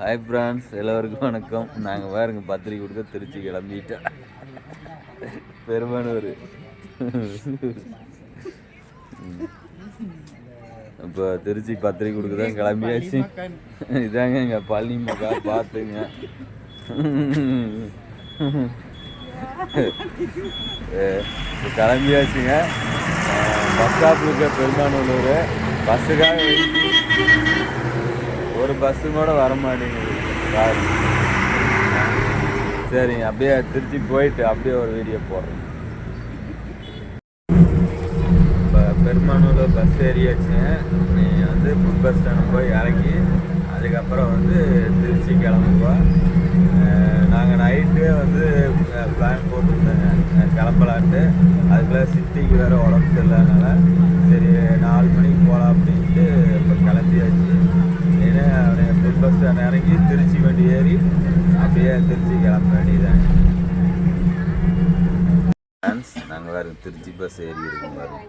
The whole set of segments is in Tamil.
ஹாய் பிரான்ஸ் எல்லோருக்கும் வணக்கம். நாங்கள் பாருங்க பத்திரிக்கை கொடுக்க திருச்சி கிளம்பிட்டோம். பெருமானூர். இப்போ திருச்சி பத்திரிக்கை கொடுக்க தான் கிளம்பியாச்சு. இதாங்க எங்கள் பள்ளி மக்கா பார்த்துங்க. கிளம்பியாச்சுங்க. பஸ் ஸ்டாப்பில் இருக்க பெருமானூர் பஸ்ஸுக்காக. ஒரு பஸ்ஸு கூட வர மாட்டேங்குது. கார் சரிங்க அப்படியே திருச்சி போயிட்டு அப்படியே ஒரு வீடியோ போடுறேன் இப்போ பெருமானூர் பஸ் ஏறியாச்சுங்க நீங்கள் வந்து புக் பஸ் ஸ்டாண்ட் போய் இறங்கி அதுக்கப்புறம் வந்து திருச்சி கிளம்புவோம் நாங்கள் நைட்டு வந்து பிளான் போட்டிருந்தேங்க. கிளம்பலான்ட்டு. அதுக்குள்ளே சிட்டிக்கு வேறு உடம்பு சரியில்லாதனால சரி நாலு மணிக்கு போகலாம் அப்படின்ட்டு இப்போ கிளம்பியாச்சு ஏன்னா அவனை புது பஸ் ஸ்டாண்ட் இறங்கி திருச்சி வண்டி ஏறி அப்படியே திருச்சி கிளம்ப ஃப்ரெண்ட்ஸ் நாங்கள் வேறு திருச்சி பஸ் ஏறி இருக்கோம் பாருங்க.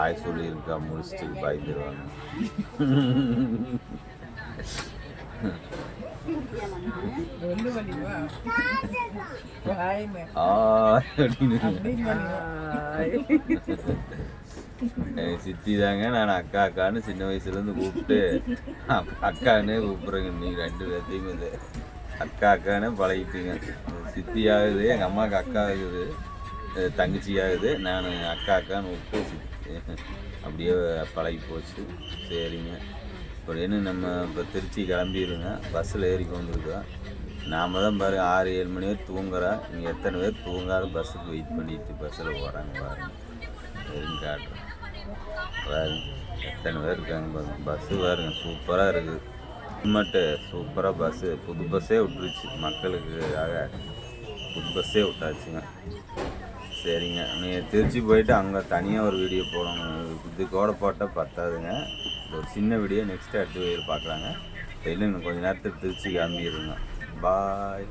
ஆய் சொல்லியிருக்கா முடிச்சுட்டு பயந்துருவாங்க. ஆய் அப்படின்னு சித்தி தாங்க நான் அக்கா அக்கான்னு சின்ன வயசுலேருந்து கூப்பிட்டு அக்கான்னு கூப்பிட்றேங்க. நீங்கள் ரெண்டு பேர்த்தையும் இது. அக்கா அக்கான்னு பழகிட்டீங்க. சித்தி ஆகுது எங்கள் அம்மாவுக்கு அக்கா ஆகுது தங்கச்சி ஆகுது நான் அக்கா அக்கான்னு கூப்பிட்டு அப்படியே பழகி போச்சு. சரிங்க. இப்போ என்ன நம்ம இப்போ திருச்சி கிளம்பிடுங்க. பஸ்ஸில் ஏறி கொண்டிருக்கோம். நாம தான் பாருங்க ஆறு ஏழு மணி வரை தூங்குறோம் இங்கே எத்தனை பேர் தூங்காத பஸ்ஸுக்கு வெயிட் பண்ணிட்டு பஸ்ஸில் போகிறாங்க பாருங்க. எதுன்னு காட்டுறேன் பாருங்க எத்தனை பேர் இருக்காங்க பாருங்க. பஸ்ஸு பாருங்க சூப்பராக இருக்குது மட்டும் சூப்பராக பஸ்ஸு புது பஸ்ஸே விட்டுருச்சு. மக்களுக்காக புது பஸ்ஸே விட்டாச்சுங்க. சரிங்க. நீங்கள் திருச்சி போயிட்டு அங்கே தனியாக ஒரு வீடியோ போடணும். இதுக்கோட போட்டால் பத்தாதுங்க. ஒரு சின்ன வீடியோ நெக்ஸ்ட்டு அடுத்த வீடியோ பார்க்கலாங்க இன்னும் கொஞ்சம் நேரத்தில் திருச்சி கிளம்பிடுங்க. பாய்